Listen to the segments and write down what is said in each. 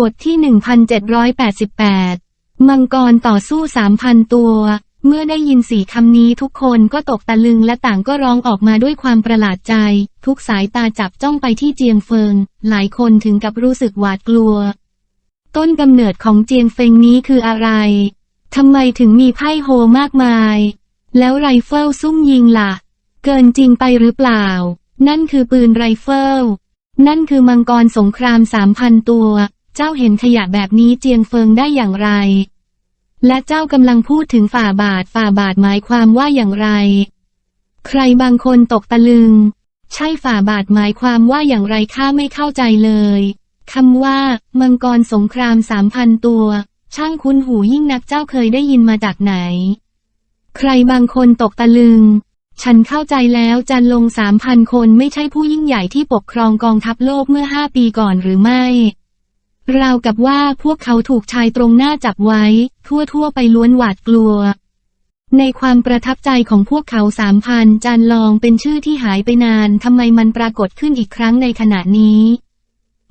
บทที่ 1788 มังกรต่อสู้ 3,000 ตัว เมื่อได้ยินสี่คำนี้ทุกคนก็ตกตะลึงและต่างก็ร้องออกมาด้วยความประหลาดใจ ทุกสายตาจับจ้องไปที่เจียงเฟิง หลายคนถึงกับรู้สึกหวาดกลัว ต้นกำเนิดของเจียงเฟิงนี้คืออะไรทำไมถึงมีไพ่โฮมากมาย แล้วไรเฟิลซุ่มยิงล่ะ เกินจริงไปหรือเปล่า นั่นคือปืนไรเฟิลนั่นคือมังกรสงครามสามพันตัว เจ้าเห็นขยะแบบนี้เจียงเฟิงได้อย่างไร และเจ้ากำลังพูดถึงฝ่าบาทฝ่าบาทหมายความว่าอย่างไร ใครบางคนตกตะลึง ใช่ฝ่าบาทหมายความว่าอย่างไรข้าไม่เข้าใจเลยคำว่า มังกรสงครามสามพันตัว ช่างคุ้นหูยิ่งนักเจ้าเคยได้ยินมาจากไหน ใครบางคนตกตะลึง ฉันเข้าใจแล้วจันลงสามพันคนไม่ใช่ผู้ยิ่งใหญ่ที่ปกครองกองทัพโลกเมื่อห้าปีก่อนหรือไม่ ราวกับว่าพวกเขาถูกชายตรงหน้าจับไว้ ทั่วทั่วๆไปล้วนหวาดกลัว ในความประทับใจของพวกเขาสามพันจันลองเป็นชื่อที่หายไปนานทำไมมันปรากฏขึ้นอีกครั้งในขณะนี้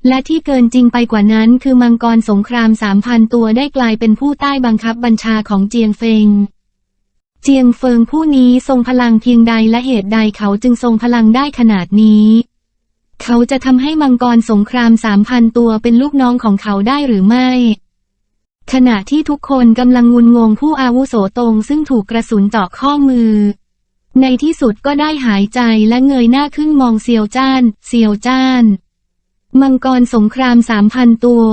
และที่เกินจริงไปกว่านั้นคือมังกรสงครามสามพันตัวได้กลายเป็นผู้ใต้บังคับบัญชาของเจียงเฟง เจียงเฟิงผู้นี้ทรงพลังเพียงใดและเหตุใดเขาจึงทรงพลังได้ขนาดนี้ เขาจะทำให้มังกรสงครามสามพันตัวเป็นลูกน้องของเขาได้หรือไม่ ขณะที่ทุกคนกำลังงุนงงผู้อาวุโสตรงซึ่งถูกกระสุนเจาะข้อมือ ในที่สุดก็ได้หายใจและเงยหน้าขึ้นมองเซียวจ้าน เซียวจ้าน มังกรสงครามสามพันตัว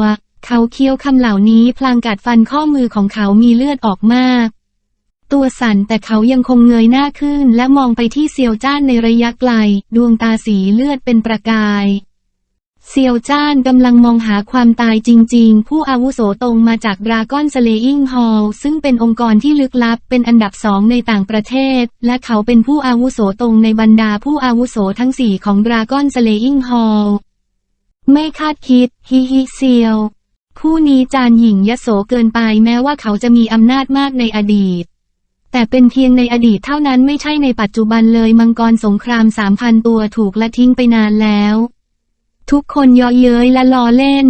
เขาเคี้ยวคำเหล่านี้พลางกัดฟันข้อมือของเขามีเลือดออกมาก ตัวสั่นแต่เขายังคงเงยหน้าขึ้นและมองไปที่เซียวจ้านในระยะไกล ดวงตาสีเลือดเป็นประกายเซียวจ้านกำลังมองหาความตายจริง ๆ ผู้อาวุโสตรงมาจากดราก้อนสเลอิงฮอลซึ่งเป็นองค์กรที่ลึกลับ เป็นอันดับสองในต่างประเทศ และเขาเป็นผู้อาวุโสตรงในบรรดาผู้อาวุโสทั้งสี่ของดราก้อนสเลอิงฮอลไม่คาดคิด ฮิฮิเซียวผู้นี้จานหญิงยโสเกินไปแม้ว่าเขาจะมีอำนาจมากในอดีต แต่เป็นเพียงในอดีตเท่านั้นไม่ใช่ในปัจจุบันเลยมังกรสงครามสามพันตัวถูกละทิ้งไปนานแล้ว ทุกคนเยาะเย้ยและล้อเล่น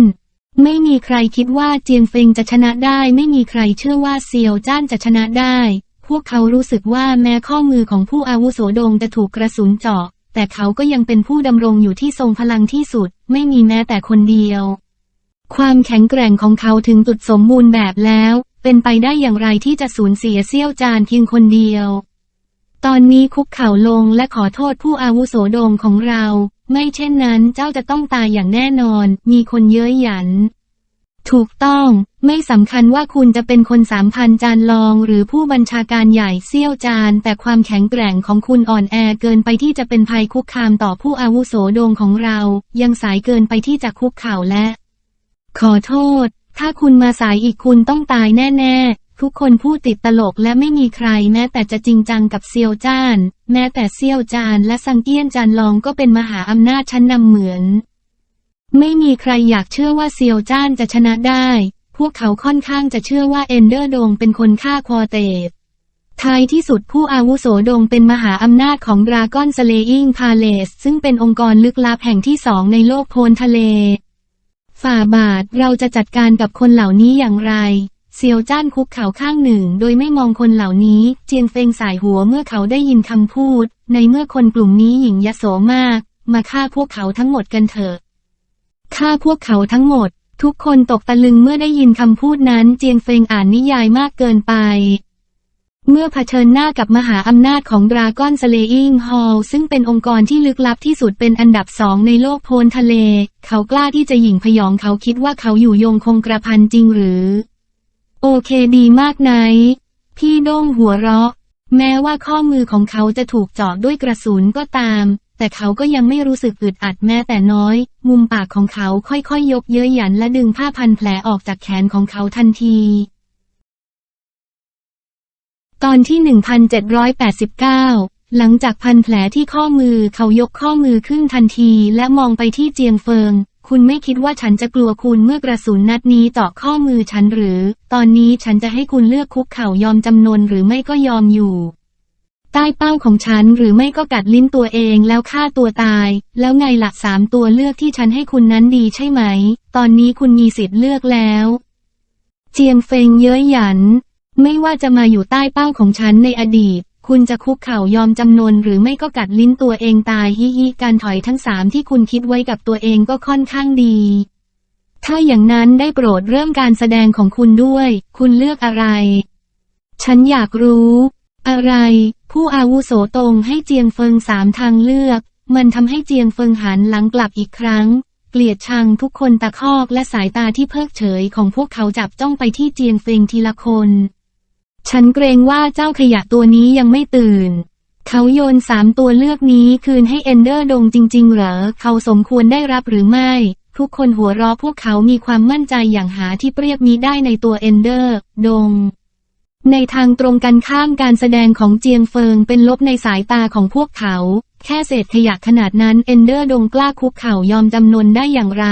ไม่มีใครคิดว่าเจียงเฟิงจะชนะได้ ไม่มีใครเชื่อว่าเซียวจ้านจะชนะได้ พวกเขารู้สึกว่าแม้ข้อมือของผู้อาวุโสดงจะถูกกระสุนเจาะ แต่เขาก็ยังเป็นผู้ดำรงอยู่ที่ทรงพลังที่สุด ไม่มีแม้แต่คนเดียว ความแข็งแกร่งของเขาถึงจุดสมบูรณ์แบบแล้ว เป็นไปได้อย่างไรที่จะสูญเสียเซี่ยวจานเพียงคนเดียว ตอนนี้คุกเข่าลงและขอโทษผู้อาวุโสโดงของเรา ไม่เช่นนั้นเจ้าจะต้องตายอย่างแน่นอน มีคนเย้ยหยัน ถูกต้อง ไม่สำคัญว่าคุณจะเป็นคนสามพันจานลอง หรือผู้บัญชาการใหญ่เซี่ยวจาน แต่ความแข็งแกร่งของคุณอ่อนแอเกินไปที่จะเป็นภัยคุกคามต่อผู้อาวุโสโดงของเรา ยังสายเกินไปที่จะคุกเข่าและ ขอโทษ ถ้าคุณมาสายอีกคุณต้องตายแน่ๆ ทุกคนพูดติดตลกและไม่มีใครแม้แต่จะจริงจังกับเซียวจ้าน แม้แต่เซียวจานและซังเกี้ยนจานลองก็เป็นมหาอำนาจชั้นนำเหมือน ไม่มีใครอยากเชื่อว่าเซียวจ้านจะชนะได้ พวกเขาค่อนข้างจะเชื่อว่าเอนเดอร์โดงเป็นคนฆ่าควอเตตท้ายที่สุดผู้อาวุโสดงเป็นมหาอำนาจของดราก้อนสเลอิงพาเลสซึ่งเป็นองค์กรลึกลับแห่งที่สองในโลกโพนทะเล ฝ่าบาทเราจะจัดการกับคนเหล่านี้อย่างไร เซียวจ้านคุกเข่าข้างหนึ่ง โดยไม่มองคนเหล่านี้ เจียงเฟงสายหัวเมื่อเขาได้ยินคำพูด ในเมื่อคนกลุ่มนี้หญิงยโสมาก มาฆ่าพวกเขาทั้งหมดกันเถอะฆ่าพวกเขาทั้งหมด ทุกคนตกตะลึงเมื่อได้ยินคำพูดนั้น เจียงเฟงอ่านนิยายมากเกินไป เมื่อเผชิญหน้ากับมหาอำนาจของดราก้อนสเลอิงฮอลซึ่งเป็นองค์กรที่ลึกลับที่สุดเป็นอันดับสองในโลกโพนทะเล เขากล้าที่จะหยิ่งพยองเขาคิดว่าเขาอยู่ยงคงกระพันจริงหรือ โอเคดีมากไนพี่โด้งหัวเราะ แม้ว่าข้อมือของเขาจะถูกเจาะด้วยกระสุนก็ตาม แต่เขาก็ยังไม่รู้สึกอึดอัดแม้แต่น้อย มุมปากของเขาค่อยๆยกเย้ยหยันและดึงผ้าพันแผลออกจากแขนของเขาทันที ตอนที่ 1789 หลังจากพันแผลที่ข้อมือเขายกข้อมือขึ้นทันทีและมองไปที่เจียงเฟิง คุณไม่คิดว่าฉันจะกลัวคุณเมื่อกระสุนนัดนี้เจาะข้อมือฉันหรือ ตอนนี้ฉันจะให้คุณเลือกคุกเข่ายอมจำนนหรือไม่ก็ยอมอยู่ ใต้เป้าของฉันหรือไม่ก็กัดลิ้นตัวเองแล้วฆ่าตัวตาย แล้วไงละสามตัวเลือกที่ฉันให้คุณนั้นดีใช่ไหม ตอนนี้คุณมีสิทธิ์เลือกแล้ว เจียงเฟงเย้ยหยัน ไม่ว่าจะมาอยู่ใต้เป้าของฉันในอดีต คุณจะคุกเข่ายอมจำนนหรือไม่ก็กัดลิ้นตัวเองตายฮิฮิการถอยทั้งสามที่คุณคิดไว้กับตัวเองก็ค่อนข้างดี ถ้าอย่างนั้นได้โปรดเริ่มการแสดงของคุณด้วย คุณเลือกอะไร ฉันอยากรู้ อะไร ผู้อาวุโสตรงให้เจียงเฟิงสามทางเลือก มันทำให้เจียงเฟิงหันหลังกลับอีกครั้งเกลียดชังทุกคนตะคอกและสายตาที่เพิกเฉยของพวกเขาจับจ้องไปที่เจียงเฟิงทีละคน ฉันเกรงว่าเจ้าขยะตัวนี้ยังไม่ตื่น เขาโยนสามตัวเลือกนี้คืนให้เอนเดอร์ดงจริง ๆ เหรอ เขาสมควรได้รับหรือไม่ ทุกคนหัวเราะพวกเขามีความมั่นใจอย่างหาที่เปรียบมีได้ในตัวเอนเดอร์ ดง ในทางตรงกันข้ามการแสดงของเจียงเฟิงเป็นลบในสายตาของพวกเขา แค่เศษขยะขนาดนั้นเอนเดอร์ดงกล้าคุกเข่ายอมจำนนได้อย่างไร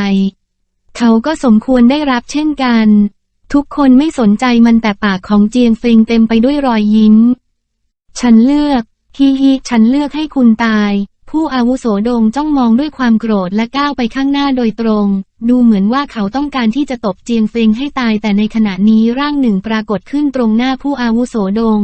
เขาก็สมควรได้รับเช่นกัน ทุกคนไม่สนใจมันแต่ปากของเจียงเฟิงเต็มไปด้วยรอยยิ้ม ฉันเลือกฮิฮิฉันเลือกให้คุณตาย ผู้อาวุโสโดงจ้องมองด้วยความโกรธและก้าวไปข้างหน้าโดยตรง ดูเหมือนว่าเขาต้องการที่จะตบเจียงเฟงให้ตายแต่ในขณะนี้ร่างหนึ่งปรากฏขึ้นตรงหน้าผู้อาวุโสโดง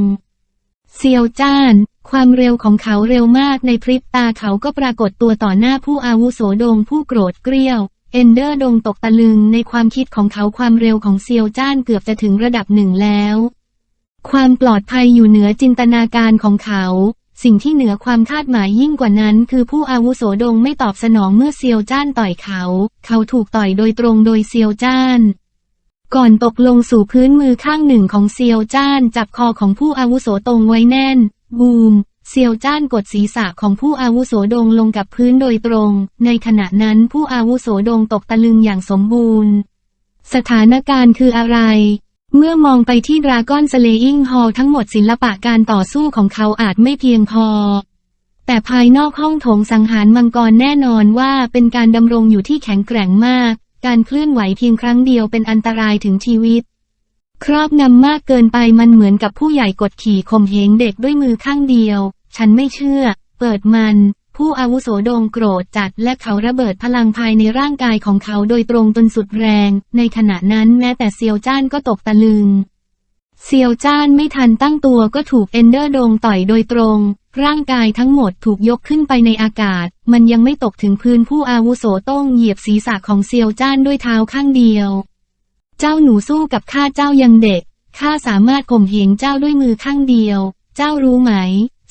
เซียวจ้าน ความเร็วของเขาเร็วมากในพริบตาเขาก็ปรากฏตัวต่อหน้าผู้อาวุโสโดงผู้โกรธเกรี้ยว เอนเดอร์ดงตกตะลึงในความคิดของเขาความเร็วของเซียวจ้านเกือบจะถึงระดับหนึ่งแล้ว ความปลอดภัยอยู่เหนือจินตนาการของเขา สิ่งที่เหนือความคาดหมายยิ่งกว่านั้น คือผู้อาวุโสดงไม่ตอบสนองเมื่อเซียวจ้านต่อยเขา เขาถูกต่อยโดยตรงโดยเซียวจ้าน ก่อนตกลงสู่พื้นมือข้างหนึ่งของเซียวจ้านจับคอของผู้อาวุโสตรงไว้แน่น บูม เซียวจ้านกดศีรษะของผู้อาวุโสดงลงกับพื้นโดยตรง ในขณะนั้นผู้อาวุโสดงตกตะลึงอย่างสมบูรณ์ สถานการณ์คืออะไร เมื่อมองไปที่ดราก้อนสเลอิงฮอลทั้งหมดศิลปะการต่อสู้ของเขาอาจไม่เพียงพอ แต่ภายนอกห้องโถงสังหารมังกรแน่นอนว่าเป็นการดำรงอยู่ที่แข็งแกร่งมาก การเคลื่อนไหวเพียงครั้งเดียวเป็นอันตรายถึงชีวิตครอบงำมากเกินไปมันเหมือนกับผู้ใหญ่กดขี่ข่มเหงเด็กด้วยมือข้างเดียว ฉันไม่เชื่อ เปิดมัน ผู้อาวุโสโดงโกรธจัดและเขาระเบิดพลังภายในร่างกายของเขาโดยตรงจนสุดแรง ในขณะนั้นแม้แต่เซียวจ้านก็ตกตะลึง เซียวจ้านไม่ทันตั้งตัวก็ถูกเอนเดอร์โดงต่อยโดยตรง ร่างกายทั้งหมดถูกยกขึ้นไปในอากาศ มันยังไม่ตกถึงพื้นผู้อาวุโสต้องเหยียบศีรษะของเซียวจ้านด้วยเท้าข้างเดียว เจ้าหนูสู้กับข้าเจ้ายังเด็กข้าสามารถข่มเหงเจ้าด้วยมือข้างเดียว เจ้ารู้ไหม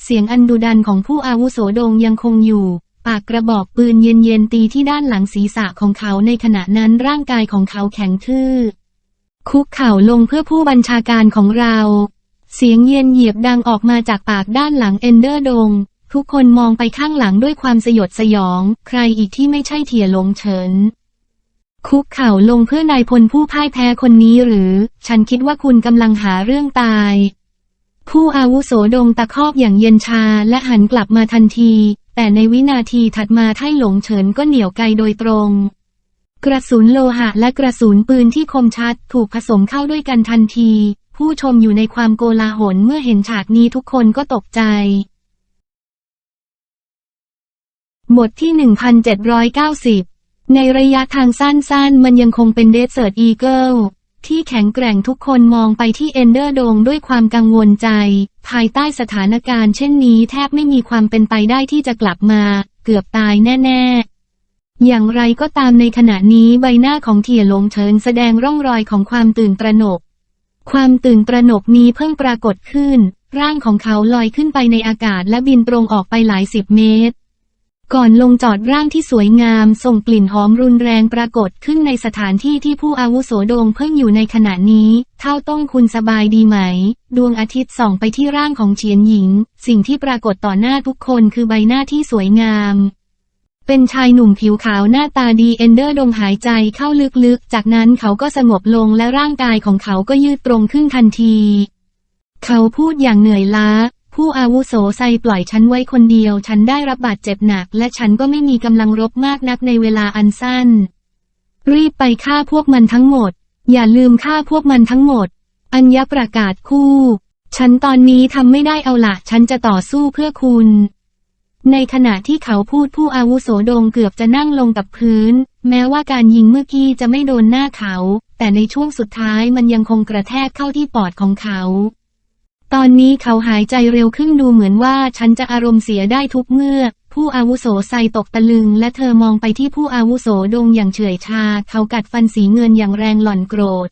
เสียงอันดุดันของผู้อาวุโสโดงยังคงอยู่ ปากกระบอกปืนเย็นๆตีที่ด้านหลังศีรษะของเขาในขณะนั้นร่างกายของเขาแข็งทื่อ คุกเข่าลงเพื่อผู้บัญชาการของเรา เสียงเย็นเหยียบดังออกมาจากปากด้านหลังเอนเดอร์ดง ทุกคนมองไปข้างหลังด้วยความสยดสยอง ใครอีกที่ไม่ใช่เถียหลงเฉินคุกเข่าลงเพื่อนายพลผู้พ่ายแพ้คนนี้หรือ ฉันคิดว่าคุณกำลังหาเรื่องตาย ผู้อาวุโสดงตะคอกอย่างเย็นชาและหันกลับมาทันที แต่ในวินาทีถัดมาไท่หลงเฉินก็เหนี่ยวไกโดยตรง กระสุนโลหะและกระสุนปืนที่คมชัดถูกผสมเข้าด้วยกันทันที ผู้ชมอยู่ในความโกลาหลเมื่อเห็นฉากนี้ทุกคนก็ตกใจบทที่ 1790 ในระยะทางสั้นๆ มันยังคงเป็นเดสเซิร์ตอีเกิล ที่แข็งแกร่งทุกคนมองไปที่เอนเดอร์โดงด้วยความกังวลใจ ภายใต้สถานการณ์เช่นนี้แทบไม่มีความเป็นไปได้ที่จะกลับมา เกือบตายแน่ ๆ อย่างไรก็ตามในขณะนี้ใบหน้าของเถี่ยหลงเฉินแสดงร่องรอยของความตื่นตระหนก ความตื่นตระหนกนี้เพิ่งปรากฏขึ้น ร่างของเขาลอยขึ้นไปในอากาศและบินตรงออกไปหลายสิบเมตร ก่อนลงจอดร่างที่สวยงามส่งกลิ่นหอมรุนแรงปรากฏขึ้นในสถานที่ที่ผู้อาวุโสโดงเพิ่งอยู่ในขณะนี้ เท่าต้องคุณสบายดีไหม ดวงอาทิตย์ส่องไปที่ร่างของเฉียนหญิง สิ่งที่ปรากฏต่อหน้าทุกคนคือใบหน้าที่สวยงาม เป็นชายหนุ่มผิวขาวหน้าตาดีเอนเดอร์ดงหายใจเข้าลึกๆ จากนั้นเขาก็สงบลงและร่างกายของเขาก็ยืดตรงขึ้นทันที เขาพูดอย่างเหนื่อยล้า ผู้อาวุโสไซปล่อยฉันไว้คนเดียว ฉันได้รับบาดเจ็บหนัก และฉันก็ไม่มีกำลังรบมากนักในเวลาอันสั้น รีบไปฆ่าพวกมันทั้งหมด อย่าลืมฆ่าพวกมันทั้งหมด อัญญประกาศคู่ ฉันตอนนี้ทำไม่ได้เอาละฉันจะต่อสู้เพื่อคุณ ในขณะที่เขาพูดผู้อาวุโสโดงเกือบจะนั่งลงกับพื้น แม้ว่าการยิงเมื่อกี้จะไม่โดนหน้าเขา แต่ในช่วงสุดท้ายมันยังคงกระแทกเข้าที่ปอดของเขา ตอนนี้เขาหายใจเร็วขึ้นดูเหมือนว่าฉันจะอารมณ์เสียได้ทุกเมื่อ ผู้อาวุโสไซตกตะลึง และเธอมองไปที่ผู้อาวุโสดงอย่างเฉื่อยชา เขากัดฟันสีเงินอย่างแรงหล่อนโกรธ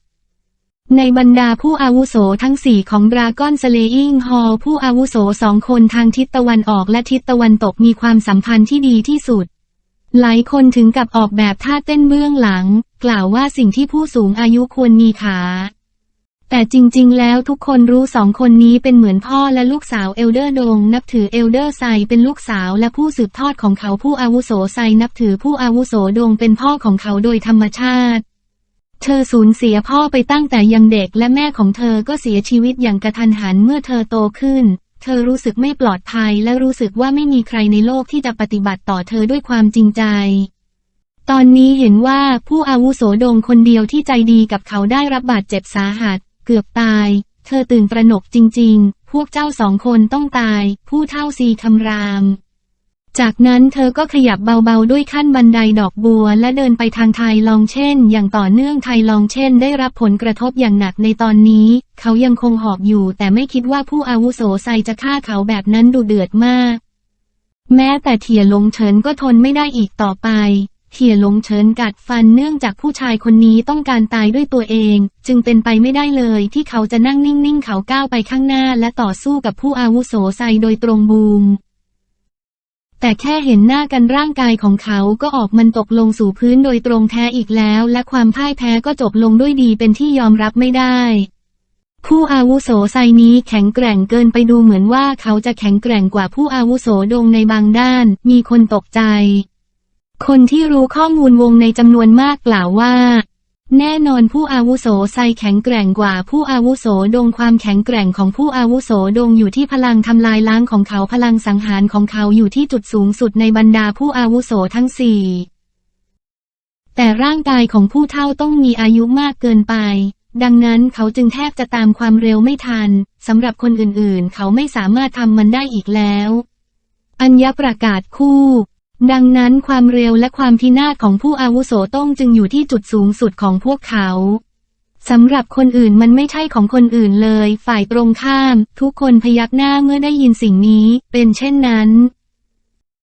ในบรรดาผู้อาวุโสทั้งสี่ของดราก้อนสเลอิงฮอลผู้อาวุโสสองคนทางทิศตะวันออกและทิศตะวันตกมีความสัมพันธ์ที่ดีที่สุด หลายคนถึงกับออกแบบท่าเต้นเบื้องหลัง กล่าวว่าสิ่งที่ผู้สูงอายุควรมีขา แต่จริง ๆ แล้วทุกคนรู้สองคนนี้เป็นเหมือนพ่อและลูกสาวเอลเดอร์ดง นับถือเอลเดอร์ไซเป็นลูกสาวและผู้สืบทอดของเขาผู้อาวุโสไซนับถือผู้อาวุโสดงเป็นพ่อของเขาโดยธรรมชาติ เธอสูญเสียพ่อไปตั้งแต่ยังเด็กและแม่ของเธอก็เสียชีวิตอย่างกระทันหันเมื่อเธอโตขึ้น เธอรู้สึกไม่ปลอดภัยและรู้สึกว่าไม่มีใครในโลกที่จะปฏิบัติต่อเธอด้วยความจริงใจตอนนี้เห็นว่าผู้อาวุโสโดงคนเดียวที่ใจดีกับเขาได้รับบาดเจ็บสาหัส เกือบตาย เธอตื่นตระหนกจริง ๆ พวกเจ้าสองคนต้องตาย ผู้เท่าซีคำราม จากนั้นเธอก็ขยับเบาๆด้วยขั้นบันไดดอกบัว และเดินไปทางไทยลองเช่น อย่างต่อเนื่องไทยลองเช่น ได้รับผลกระทบอย่างหนักในตอนนี้ เขายังคงหอบอยู่ แต่ไม่คิดว่าผู้อาวุโสไซจะฆ่าเขาแบบนั้นดูเดือดมาก แม้แต่เถี่ยหลงเฉินก็ทนไม่ได้อีกต่อไป เถี่ยหลงเฉินกัดฟันเนื่องจากผู้ชายคนนี้ต้องการตายด้วยตัวเอง จึงเป็นไปไม่ได้เลยที่เขาจะนั่งนิ่งๆ เขาก้าวไปข้างหน้าและต่อสู้กับผู้อาวุโสไซโดยตรงบูม แต่แค่เห็นหน้ากันร่างกายของเขาก็ออกมันตกลงสู่พื้นโดยตรงแท้อีกแล้ว และความพ่ายแพ้ก็จบลงด้วยดีเป็นที่ยอมรับไม่ได้ผู้อาวุโสไซนี้แข็งแกร่งเกินไปดูเหมือนว่าเขาจะแข็งแกร่งกว่าผู้อาวุโสดงในบางด้าน มีคนตกใจ คนที่รู้ข้อมูลวงในจำนวนมากกล่าวว่า แน่นอนผู้อาวุโสไซแข็งแกร่งกว่าผู้อาวุโสดงความแข็งแกร่งของผู้อาวุโสดงอยู่ที่พลังทำลายล้างของเขาพลังสังหารของเขาอยู่ที่จุดสูงสุดในบรรดาผู้อาวุโสทั้งสี่แต่ร่างกายของผู้เฒ่าต้องมีอายุมากเกินไป ดังนั้นเขาจึงแทบจะตามความเร็วไม่ทัน สำหรับคนอื่นๆ เขาไม่สามารถทำมันได้อีกแล้ว อัญญประกาศคู่ ดังนั้นความเร็วและความพินาศของผู้อาวุโสต้องจึงอยู่ที่จุดสูงสุดของพวกเขาสำหรับคนอื่นมันไม่ใช่ของคนอื่นเลย ฝ่ายตรงข้าม ทุกคนพยักหน้าเมื่อได้ยินสิ่งนี้ เป็นเช่นนั้น